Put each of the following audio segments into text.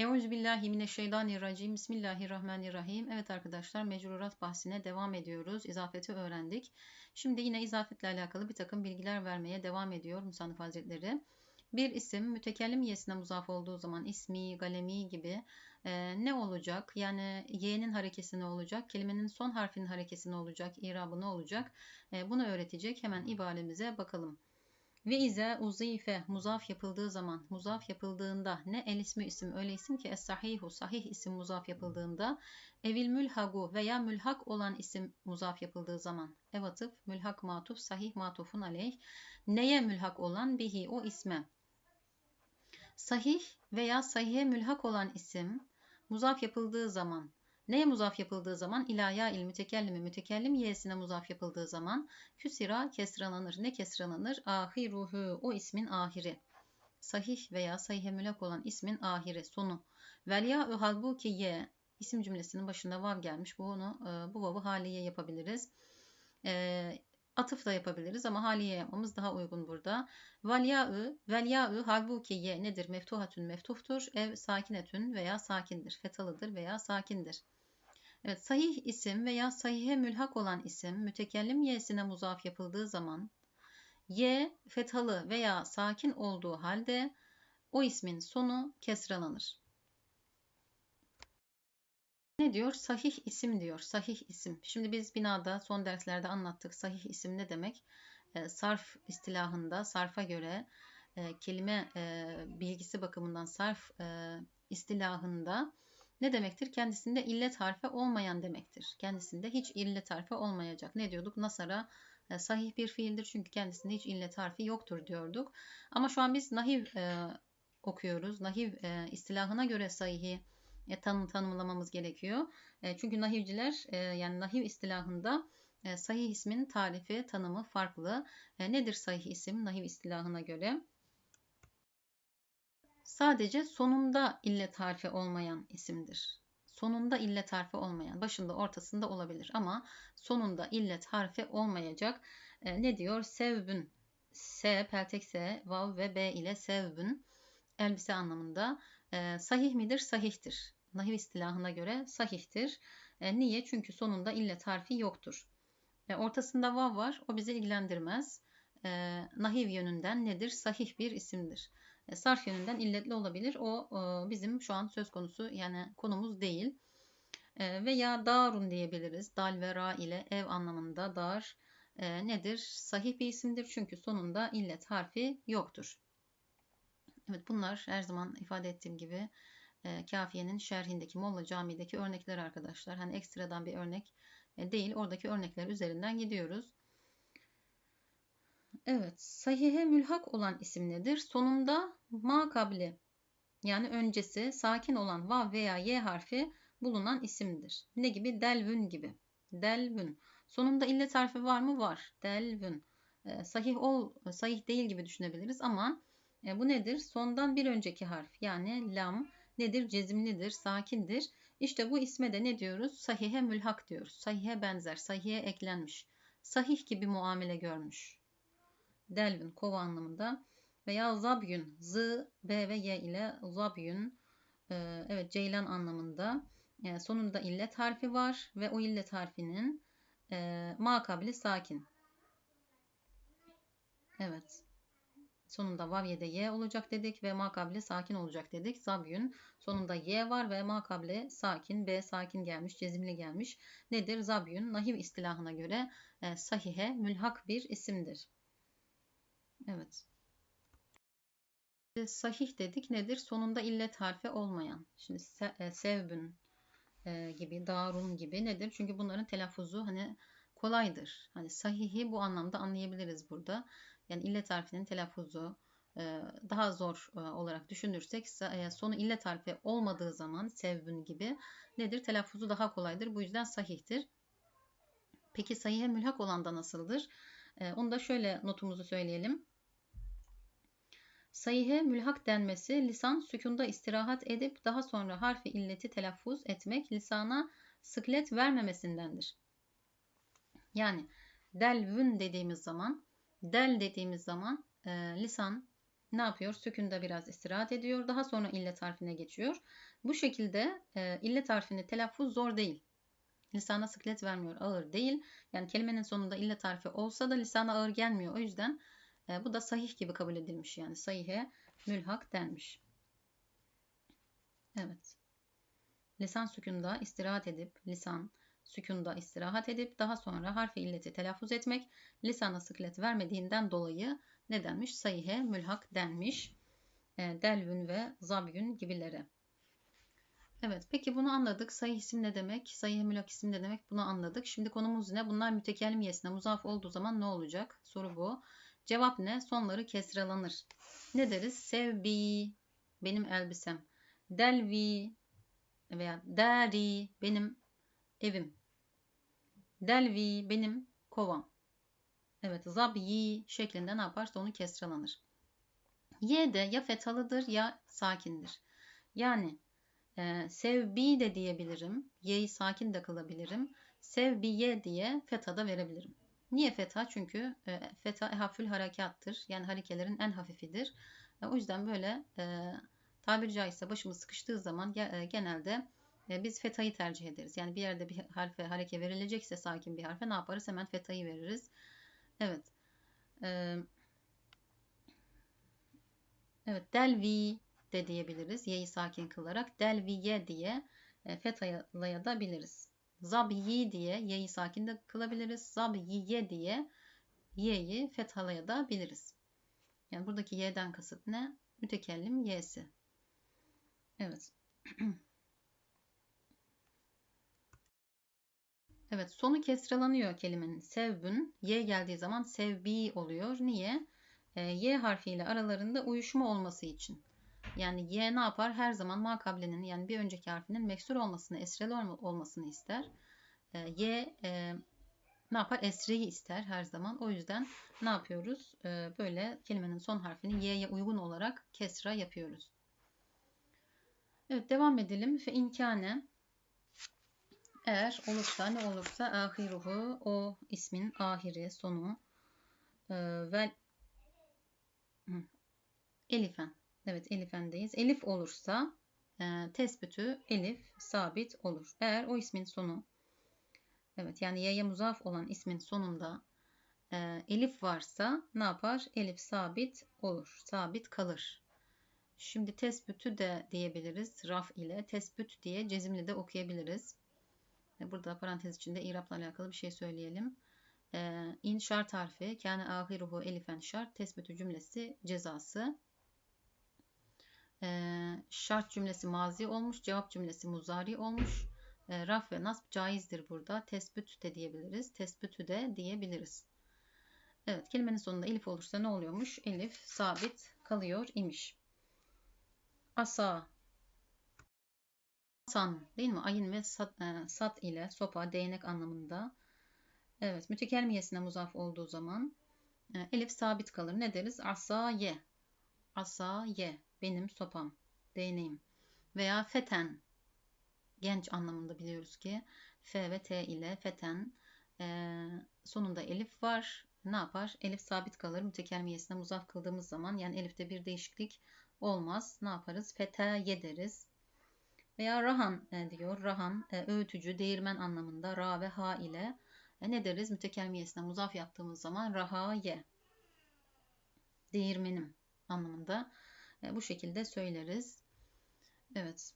Euzubillahimineşşeytanirracim. Bismillahirrahmanirrahim. Evet arkadaşlar mecrurat bahsine devam ediyoruz. İzafeti öğrendik. Şimdi yine izafetle alakalı bir takım bilgiler vermeye devam ediyor Musannif Hazretleri. Bir isim mütekellim yesine muzaf olduğu zaman ismi, galemi gibi e, ne olacak? Yani y'nin harekesi ne olacak? Kelimenin son harfinin harekesi ne olacak? İrabı ne olacak? E, bunu öğretecek. Hemen ibaremize bakalım. Ve ize uzife muzaf yapıldığı zaman, muzaf yapıldığında ne el ismi isim öyle isim ki es sahihu sahih isim muzaf yapıldığında evil mülhagu veya mülhak olan isim muzaf yapıldığı zaman ev atıf mülhak matuf sahih matufun aleyh neye mülhak olan bihi o isme. Sahih veya sahihe mülhak olan isim muzaf yapıldığı zaman Neye muzaf yapıldığı zaman? İlaya il mütekellimi mütekellim y'sine muzaf yapıldığı zaman küsira kesralanır. Ne kesralanır? Ahiruhu o ismin ahiri. Sahih veya sahihe mülak olan ismin ahiri, sonu. Vel ya'ü halbuki ye isim cümlesinin başında vav gelmiş. Bu onu e, bu vav'ı haliye yapabiliriz. E, atıf da yapabiliriz ama haliye yapmamız daha uygun burada. Valya'ı, velya'ı halbuki ye nedir? Meftuhatün meftuftur. Ev sakinetün veya sakindir. Fetalıdır veya sakindir. Evet, sahih isim veya sahihe mülhak olan isim mütekellim y'sine muzaf yapıldığı zaman y fethalı veya sakin olduğu halde o ismin sonu kesralanır. Ne diyor? Sahih isim diyor. Sahih isim. Şimdi biz binada son derslerde anlattık. Sahih isim ne demek? E, sarf istilahında, sarfa göre e, kelime e, bilgisi bakımından sarf e, istilahında ne demektir? Kendisinde illet harfi olmayan demektir. Kendisinde hiç illet harfi olmayacak. Ne diyorduk? Nasara e, sahih bir fiildir çünkü kendisinde hiç illet harfi yoktur diyorduk. Ama şu an biz nahiv e, okuyoruz. Nahiv e, istilahına göre sahihi e, tanım, tanımlamamız gerekiyor. E, çünkü nahivciler e, yani nahiv istilahında e, sahih ismin tarifi, tanımı farklı. E, nedir sahih isim nahiv istilahına göre? Sadece sonunda illet harfi olmayan isimdir. Sonunda illet harfi olmayan, başında ortasında olabilir ama sonunda illet harfi olmayacak. E, ne diyor? Sevbün. S, peltek S, vav ve B ile sevbün. Elbise anlamında. E, sahih midir? Sahihtir. Nahiv istilahına göre sahihtir. E, niye? Çünkü sonunda illet harfi yoktur. E, ortasında vav var. O bizi ilgilendirmez. E, nahiv yönünden nedir? Sahih bir isimdir. E, sarf yönünden illetli olabilir. O e, bizim şu an söz konusu yani konumuz değil. E, veya darun diyebiliriz. Dal ve ra ile ev anlamında dar nedir? Sahih bir isimdir çünkü sonunda illet harfi yoktur. Evet bunlar her zaman ifade ettiğim gibi Kafiye'nin şerhindeki Molla Camii'deki örnekler arkadaşlar. Hani ekstradan bir örnek değil. Oradaki örnekler üzerinden gidiyoruz. Evet, sahihe mülhak olan isim nedir? Sonunda ma kabli yani öncesi sakin olan vav veya y harfi bulunan isimdir. Ne gibi? Delvün gibi. Delvün. Sonunda illet harfi var mı? Var. Delvün. E, sahih ol, sahih değil gibi düşünebiliriz ama e, bu nedir? Sondan bir önceki harf yani lam nedir? Cezimlidir, sakindir. İşte bu isme de ne diyoruz? Sahihe mülhak diyoruz. Sahihe benzer, sahihe eklenmiş. Sahih gibi muamele görmüş delvin kova anlamında veya zabyün z, b ve y ile zabyün e, evet ceylan anlamında e, sonunda illet harfi var ve o illet harfinin e, makabili sakin. Evet. Sonunda vav de y olacak dedik ve makabili sakin olacak dedik. Zabyün sonunda y var ve makabili sakin. B sakin gelmiş, cezimli gelmiş. Nedir? Zabyün nahiv istilahına göre e, sahihe mülhak bir isimdir. Evet. Sahih dedik nedir? Sonunda illet harfi olmayan. Şimdi se e, sevbün e, gibi, darun gibi nedir? Çünkü bunların telaffuzu hani kolaydır. Hani sahihi bu anlamda anlayabiliriz burada. Yani illet harfinin telaffuzu e, daha zor e, olarak düşünürsek e, sonu illet harfi olmadığı zaman sevbün gibi nedir? Telaffuzu daha kolaydır. Bu yüzden sahihtir. Peki sahihe mülhak olan da nasıldır? E, onu da şöyle notumuzu söyleyelim. Sahihe mülhak denmesi lisan sükunda istirahat edip daha sonra harfi illeti telaffuz etmek lisana sıklet vermemesindendir. Yani delvün dediğimiz zaman del dediğimiz zaman e, lisan ne yapıyor? Sükunda biraz istirahat ediyor. Daha sonra illet harfine geçiyor. Bu şekilde e, illet harfini telaffuz zor değil. Lisana sıklet vermiyor. Ağır değil. Yani kelimenin sonunda illet harfi olsa da lisana ağır gelmiyor. O yüzden e, bu da sahih gibi kabul edilmiş. Yani sahihe mülhak denmiş. Evet. Lisan sükunda istirahat edip, lisan sükunda istirahat edip daha sonra harfi illeti telaffuz etmek lisana sıklet vermediğinden dolayı ne denmiş? Sahihe mülhak denmiş. E, delvün ve zabyün gibileri. Evet peki bunu anladık. Sayı isim ne demek? Sayı mülak isim ne demek? Bunu anladık. Şimdi konumuz ne? Bunlar mütekellim yesine muzaf olduğu zaman ne olacak? Soru bu. Cevap ne? Sonları kesralanır. Ne deriz? Sevbi benim elbisem. Delvi veya dari benim evim. Delvi benim kovam. Evet zabi şeklinde ne yaparsa onu kesralanır. Y de ya fethalıdır ya sakindir. Yani e, sevbi de diyebilirim. Y'yi sakin de kılabilirim. Sevbiye diye fetha da verebilirim. Niye fetha? Çünkü e, fetha ehafül harekattır. Yani harekelerin en hafifidir. E, o yüzden böyle e, tabiri caizse başımız sıkıştığı zaman e, genelde e, biz fethayı tercih ederiz. Yani bir yerde bir harfe hareke verilecekse sakin bir harfe ne yaparız? Hemen fethayı veririz. Evet. E, evet delvi de diyebiliriz. Y'yi sakin kılarak delviye diye e, fethaya da biliriz. Zabiyi diye y'yi sakin de kılabiliriz. Zabiye diye y'yi fethalaya da biliriz. Yani buradaki y'den kasıt ne? Mütekellim y'si. Evet. evet sonu kesralanıyor kelimenin. Sevbün. Y geldiği zaman sevbi oluyor. Niye? E, y harfiyle aralarında uyuşma olması için. Yani y ne yapar? Her zaman makablenin yani bir önceki harfinin meksur olmasını, esreli olmasını ister. E, y e, ne yapar? Esreyi ister her zaman. O yüzden ne yapıyoruz? E, böyle kelimenin son harfini y'ye uygun olarak kesra yapıyoruz. Evet devam edelim. Fe inkâne eğer olursa ne olursa ahiruhu o ismin ahiri sonu e, ve elifen Evet elifendeyiz. Elif olursa e, tespitü elif sabit olur. Eğer o ismin sonu evet yani y'ye muzaf olan ismin sonunda e, elif varsa ne yapar? Elif sabit olur. Sabit kalır. Şimdi tespütü de diyebiliriz raf ile. Tespüt diye cezimli de okuyabiliriz. E, burada parantez içinde irapla alakalı bir şey söyleyelim. E, in şart harfi, kâne ahiruhu elifen şart, tespütü cümlesi cezası. E, şart cümlesi mazi olmuş, cevap cümlesi muzari olmuş. E, raf ve nasb caizdir burada. Tespüt de diyebiliriz. Tespütü de diyebiliriz. Evet kelimenin sonunda elif olursa ne oluyormuş? Elif sabit kalıyor imiş. Asa san değil mi? Ayın ve sat, e, sat ile sopa değnek anlamında. Evet mütekelmiyesine muzaf olduğu zaman e, elif sabit kalır. Ne deriz? Asa ye. Benim sopam, değneğim. Veya feten, genç anlamında biliyoruz ki F ve T ile feten e, sonunda elif var. Ne yapar? Elif sabit kalır. Mütekelmiyesine muzaf kıldığımız zaman yani elifte bir değişiklik olmaz. Ne yaparız? Feteye deriz. Veya rahan e, diyor. Rahan e, öğütücü, değirmen anlamında ra ve ha ile e, ne deriz? Mütekelmiyesine muzaf yaptığımız zaman raha ye. Değirmenim anlamında bu şekilde söyleriz. Evet.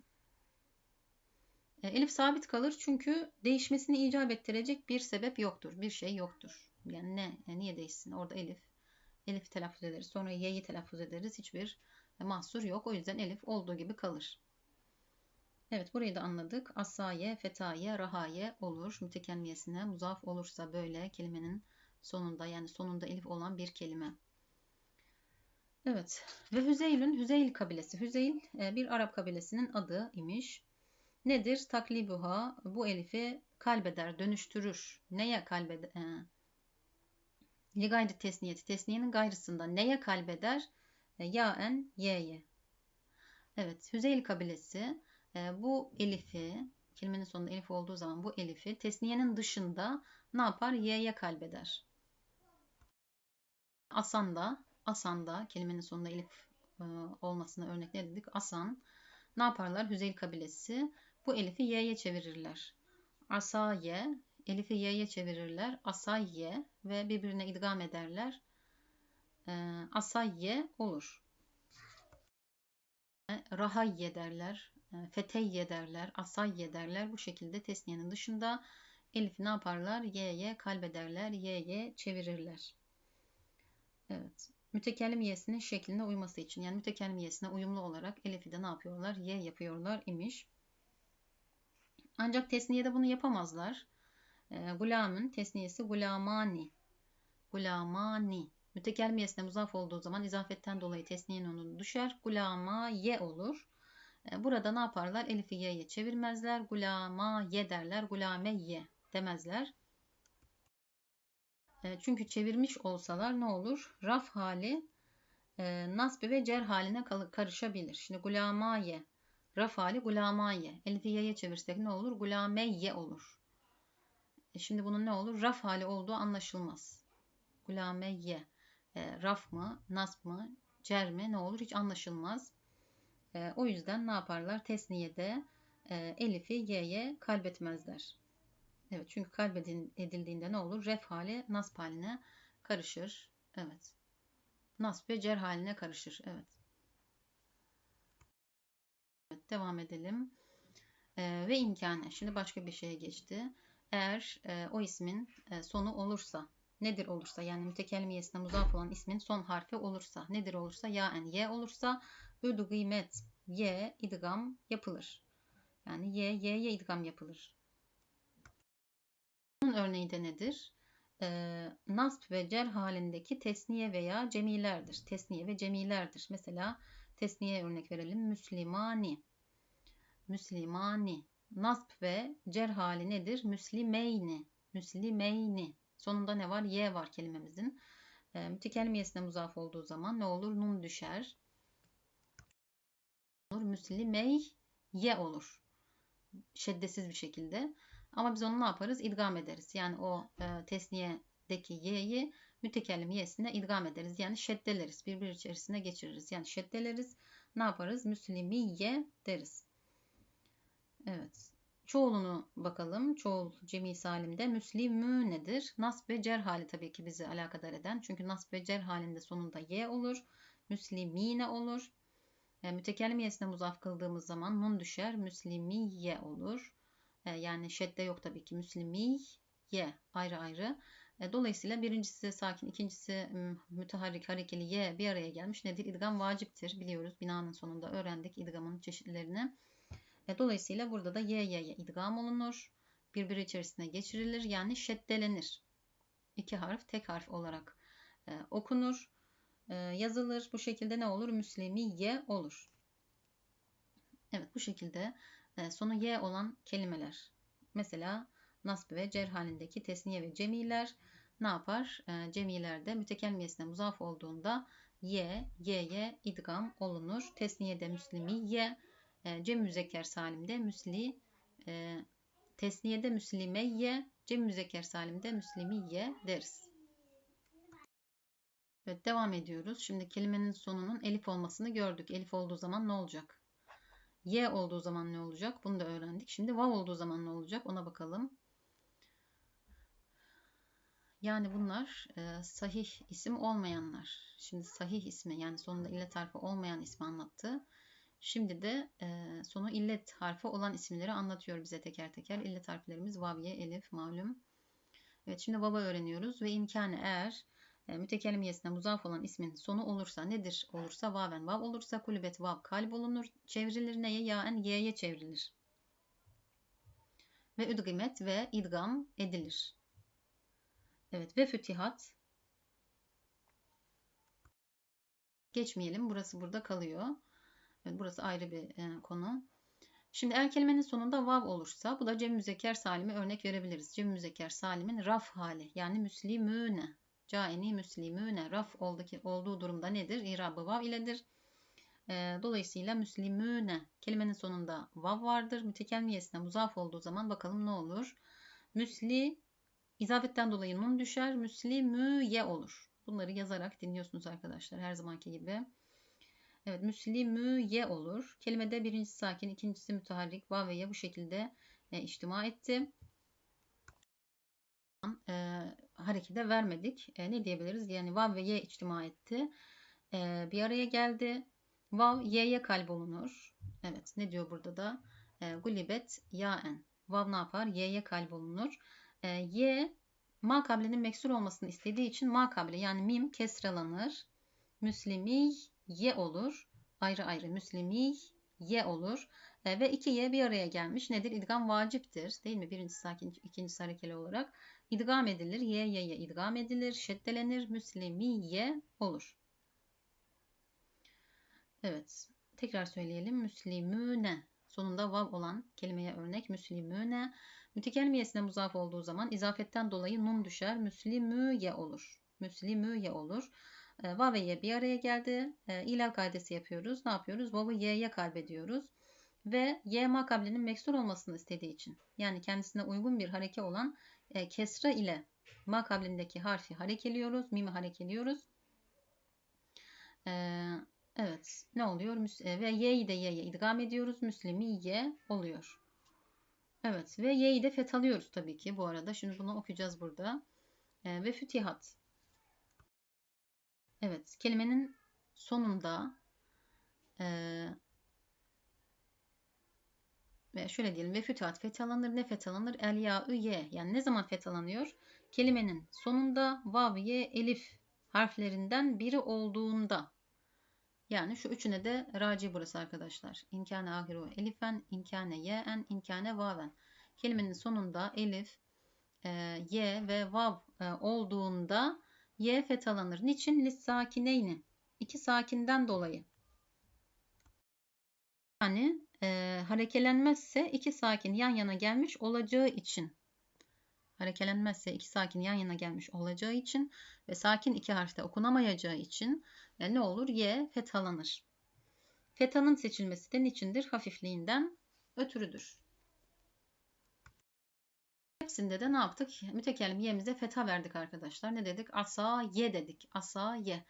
E, elif sabit kalır çünkü değişmesini icap ettirecek bir sebep yoktur. Bir şey yoktur. Yani ne? Yani niye değişsin? Orada elif. Elif telaffuz ederiz. Sonra y'yi telaffuz ederiz. Hiçbir mahsur yok. O yüzden elif olduğu gibi kalır. Evet burayı da anladık. Asaye, fetaye, rahaye olur. Mütekemmiyesine muzaf olursa böyle kelimenin sonunda yani sonunda elif olan bir kelime. Evet. Ve Hüzeyl'ün Hüzeyl kabilesi. Hüzeyl e, bir Arap kabilesinin adı imiş. Nedir? Taklibuha bu elifi kalbeder, dönüştürür. Neye kalbeder? E, li gayri tesniyeti. Tesniyenin gayrısında neye kalbeder? E, yaen y'ye. Evet. Hüzeyl kabilesi bu elifi kelimenin sonunda elif olduğu zaman bu elifi tesniyenin dışında ne yapar? Y'ye kalbeder. Asanda Asanda kelimenin sonunda elif e, olmasına dedik? Asan. Ne yaparlar? Hüzeyl kabilesi. Bu elifi y'ye çevirirler. Asaye. Elifi y'ye çevirirler. Asayye ve birbirine idgam ederler. E, asayye olur. Rahayye derler. E, feteyye derler. Asayye derler. Bu şekilde tesniyenin dışında elifi ne yaparlar? Y'ye kalbederler. Y'ye çevirirler. Evet. Mütekellim y'sinin şekline uyması için yani mütekellim y'sine uyumlu olarak elifi de ne yapıyorlar? Y yapıyorlar imiş. Ancak tesniyede bunu yapamazlar. E, gulamın tesniyesi gulamani. Gulamani. Mütekellim y'sine muzaf olduğu zaman izafetten dolayı tesniyenin onu düşer. Gulama ye olur. E, burada ne yaparlar? Elifi y'ye çevirmezler. Gulama ye derler. Gulame ye demezler. E, çünkü çevirmiş olsalar ne olur? Raf hali e, nasbi ve cer haline karışabilir. Şimdi gulamaye, raf hali gulamaye. Elifi y'ye çevirsek ne olur? Gulameyye olur. E şimdi bunun ne olur? Raf hali olduğu anlaşılmaz. Gulameyye. E, raf mı, nasb mı, cer mi ne olur? Hiç anlaşılmaz. E, o yüzden ne yaparlar? Tesniyede e, elifi y'ye kalbetmezler. Evet çünkü kalbedildiğinde ne olur? Ref hali nasb haline karışır. Evet. Nasb ve cer haline karışır. Evet. evet devam edelim. Ee, ve imkane. Şimdi başka bir şeye geçti. Eğer e, o ismin e, sonu olursa nedir olursa yani mütekellimiyesine muzaf olan ismin son harfi olursa nedir olursa ya en ye olursa ödü kıymet ye idgam yapılır. Yani ye ye'ye idgam yapılır. Örneği de nedir? E, nasb ve cer halindeki tesniye veya cemilerdir. Tesniye ve cemilerdir. Mesela tesniye örnek verelim. Müslimani. Müslimani. Nasb ve cer hali nedir? Müslimeyni. Müslimeyni. Sonunda ne var? Y var kelimemizin. E, mütekellimiyesine muzaf olduğu zaman ne olur? Nun düşer. Olur. Müslimey ye olur. Şeddesiz bir şekilde. Ama biz onu ne yaparız? İdgam ederiz. Yani o e, tesniyedeki y'yi mütekellim y'sine idgam ederiz. Yani şeddeleriz. Birbir içerisine geçiririz. Yani şeddeleriz. Ne yaparız? Müslimiye deriz. Evet. Çoğulunu bakalım. Çoğul cemi salimde müslimü nedir? Nasb ve cer hali tabii ki bizi alakadar eden. Çünkü nasb ve cer halinde sonunda y olur. Müslimine olur. Yani e, mütekellim y'sine muzaf kıldığımız zaman nun düşer. Müslimiye olur. E, yani şedde yok tabii ki. Müslimiye ayrı ayrı. E, dolayısıyla birincisi sakin, ikincisi müteharrik, harekeli ye bir araya gelmiş. Nedir? İdgam vaciptir. Biliyoruz binanın sonunda öğrendik idgamın çeşitlerini. E, dolayısıyla burada da ye ye idgam olunur. Birbiri içerisine geçirilir. Yani şeddelenir. İki harf tek harf olarak okunur. Yazılır. Bu şekilde ne olur? Müslimiye olur. Evet bu şekilde sonu y olan kelimeler. Mesela nasb ve cer halindeki tesniye ve cemiler ne yapar? E, cemilerde mütekemmiyesine muzaf olduğunda y, y'ye idgam olunur. Tesniyede müslimiye, e, cem müzekker salimde müsli, e, tesniyede müslimeyye, cem müzekker salimde müslimiye deriz. Evet devam ediyoruz. Şimdi kelimenin sonunun elif olmasını gördük. Elif olduğu zaman ne olacak? Y olduğu zaman ne olacak? Bunu da öğrendik. Şimdi vav olduğu zaman ne olacak? Ona bakalım. Yani bunlar e, sahih isim olmayanlar. Şimdi sahih ismi yani sonunda illet harfi olmayan ismi anlattı. Şimdi de e, sonu illet harfi olan isimleri anlatıyor bize teker teker. İllet harflerimiz vaviye, elif, malum. Evet şimdi vava öğreniyoruz ve imkanı eğer e, muzaf olan ismin sonu olursa nedir? Olursa vaven vav olursa kulübet vav kalb olunur. Çevrilir neye? Yaen y'ye çevrilir. Ve üdgimet ve idgam edilir. Evet ve fütihat. Geçmeyelim. Burası burada kalıyor. Evet, burası ayrı bir e, konu. Şimdi er kelimenin sonunda vav olursa bu da cem müzekker salimi örnek verebiliriz. Cem müzekker salimin raf hali yani müslimüne Caini müslimüne raf olduğu durumda nedir? İrabı vav iledir. E, dolayısıyla müslimüne kelimenin sonunda vav vardır. Mütekellmiyesine muzaf olduğu zaman bakalım ne olur? Müsli izafetten dolayı nun düşer. Müslimüye olur. Bunları yazarak dinliyorsunuz arkadaşlar her zamanki gibi. Evet müslimüye olur. Kelimede birincisi sakin, ikincisi müteharrik. Vav ve ye bu şekilde e, içtima etti. E, harekete vermedik. E, ne diyebiliriz? Yani vav ve ye içtima etti. E, bir araya geldi. Vav y'ye kalp olunur. Evet ne diyor burada da? E, gulibet yaen. Vav ne yapar? Y'ye kalp olunur. E, y ma kablenin meksur olmasını istediği için ma kable yani mim kesralanır. Müslimi ye olur. Ayrı ayrı müslimi ye olur. E, ve iki ye bir araya gelmiş. Nedir? İdgam vaciptir. Değil mi? Birincisi sakin, ikincisi harekeli olarak. İdgam edilir. Ye ye ye idgam edilir. Şeddelenir. Müslimi ye olur. Evet. Tekrar söyleyelim. Müslimüne. Sonunda vav olan kelimeye örnek. Müslimüne. Mütekelmiyesine muzaf olduğu zaman izafetten dolayı nun düşer. Müslimüye olur. Müslimüye olur. E, vav ve ye bir araya geldi. E, ilal kaidesi yapıyoruz. Ne yapıyoruz? Vav'ı y'ye kalbediyoruz. Ve y makablenin meksur olmasını istediği için. Yani kendisine uygun bir hareke olan e, kesra ile makablindeki harfi harekeliyoruz. Mimi harekeliyoruz. E, evet. Ne oluyor? E, ve y'yi de y'ye idgam ediyoruz. Müslimi y oluyor. Evet. Ve y'yi de fethalıyoruz tabii ki bu arada. Şimdi bunu okuyacağız burada. E, ve fütihat. Evet, kelimenin sonunda e, şöyle diyelim ve fütuhat fethalanır ne fethalanır el ya ye yani ne zaman fethalanıyor kelimenin sonunda vav ye elif harflerinden biri olduğunda yani şu üçüne de raci burası arkadaşlar inkâne ahiru elifen inkâne ye'en inkâne vaven kelimenin sonunda elif e, ye ve vav e, olduğunda Y fethalanır. Niçin? Lis sakineyni. İki sakinden dolayı. Yani e, harekelenmezse iki sakin yan yana gelmiş olacağı için. Harekelenmezse iki sakin yan yana gelmiş olacağı için ve sakin iki harfte okunamayacağı için yani e, ne olur? Y fethalanır. Fethanın seçilmesi de niçindir? Hafifliğinden ötürüdür. Hepsinde de ne yaptık? Mütekellim y'mize fetha verdik arkadaşlar. Ne dedik? Asa ye dedik. Asa ye.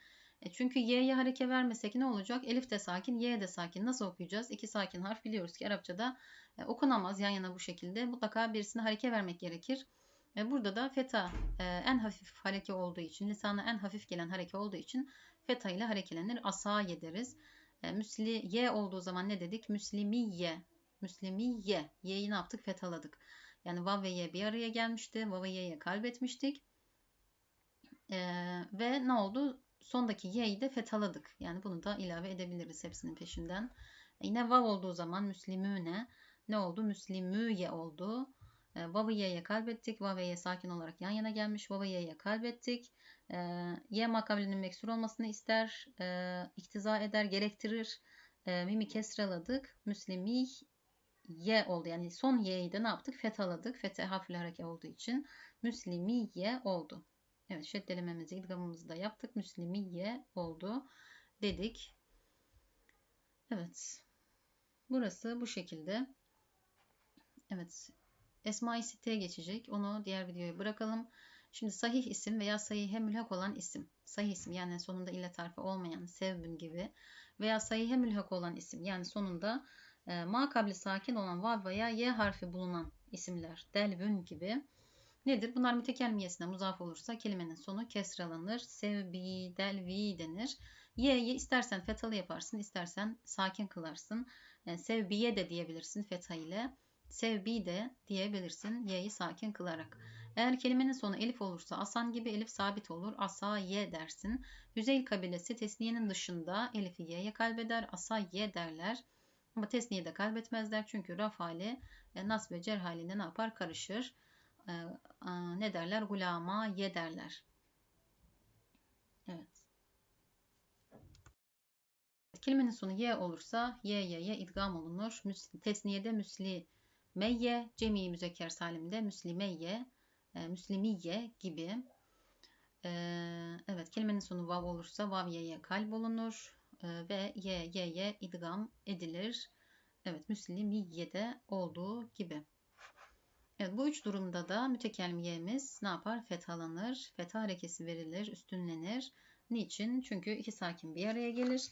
E çünkü y'ye hareke vermesek ne olacak? Elif de sakin, y de sakin. Nasıl okuyacağız? İki sakin harf biliyoruz ki Arapçada e, okunamaz yan yana bu şekilde. Mutlaka birisine hareke vermek gerekir. E, burada da feta e, en hafif hareke olduğu için, lisana en hafif gelen hareke olduğu için feta ile harekelenir. Asa ye deriz. E, müsli ye olduğu zaman ne dedik? Müslimiye. Müslimiye. Y'yi ne yaptık? Fethaladık. Yani vav ve ye bir araya gelmişti. Vav ve ye'ye kalbetmiştik. Ee, ve ne oldu? Sondaki y'yi de fethaladık. Yani bunu da ilave edebiliriz hepsinin peşinden. E yine vav olduğu zaman müslimüne ne oldu? Müslimüye oldu. E, vav'ı ye'ye kalbettik. Vav ve ye sakin olarak yan yana gelmiş. Vav'ı ye'ye kalbettik. E, ye makabilinin meksur olmasını ister, e, iktiza eder, gerektirir. E, mimi kesraladık. Müslimi Y oldu. Yani son Y'yi de ne yaptık? Fethaladık. Fethe harfli hareket olduğu için Müslimiye oldu. Evet şeddelememizi, idgamımızı da yaptık. Müslimiye oldu dedik. Evet. Burası bu şekilde. Evet. Esma-i geçecek. Onu diğer videoya bırakalım. Şimdi sahih isim veya sahihe mülhak olan isim. Sahih isim yani sonunda illet harfi olmayan sevbün gibi veya sahihe mülhak olan isim yani sonunda e, ma sakin olan vav veya y harfi bulunan isimler delvün gibi nedir? Bunlar mütekelmiyesine muzaf olursa kelimenin sonu kesralanır. Sevbi, delvi denir. Y'yi istersen fetalı yaparsın, istersen sakin kılarsın. Yani sevbiye de diyebilirsin fetha ile. Sevbi de diyebilirsin y'yi sakin kılarak. Eğer kelimenin sonu elif olursa asan gibi elif sabit olur. Asa ye dersin. Yüzeyl kabilesi tesniyenin dışında elifi y'ye kalbeder. Asa ye derler. Ama tesniye de kaybetmezler çünkü raf hali e, nas ve cer halinde ne yapar? Karışır. E, a, ne derler? Gulama ye derler. Evet. Kelimenin sonu ye olursa ye ye ye idgam olunur. Tesniyede müsli meyye, cemi müzekker salimde müslimeyye, e, müslimiye gibi. E, evet kelimenin sonu vav olursa vav ye ye kalb olunur. Ee, ve y, y, y idgam edilir. Evet müslimiye'de olduğu gibi. Evet bu üç durumda da mütekelmiyemiz ne yapar? Fethalanır. Fetha harekesi verilir, üstünlenir. Niçin? Çünkü iki sakin bir araya gelir.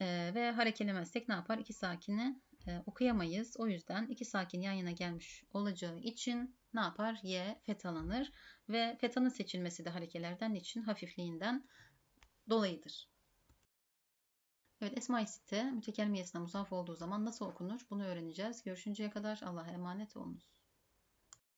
Ee, ve harekelemezsek ne yapar? İki sakini e, okuyamayız. O yüzden iki sakin yan yana gelmiş olacağı için ne yapar? Y fetalanır ve fetanın seçilmesi de harekelerden için hafifliğinden dolayıdır. Evet Esma-i Sitte mütekelmiyesine muzaf olduğu zaman nasıl okunur? Bunu öğreneceğiz. Görüşünceye kadar Allah'a emanet olunuz.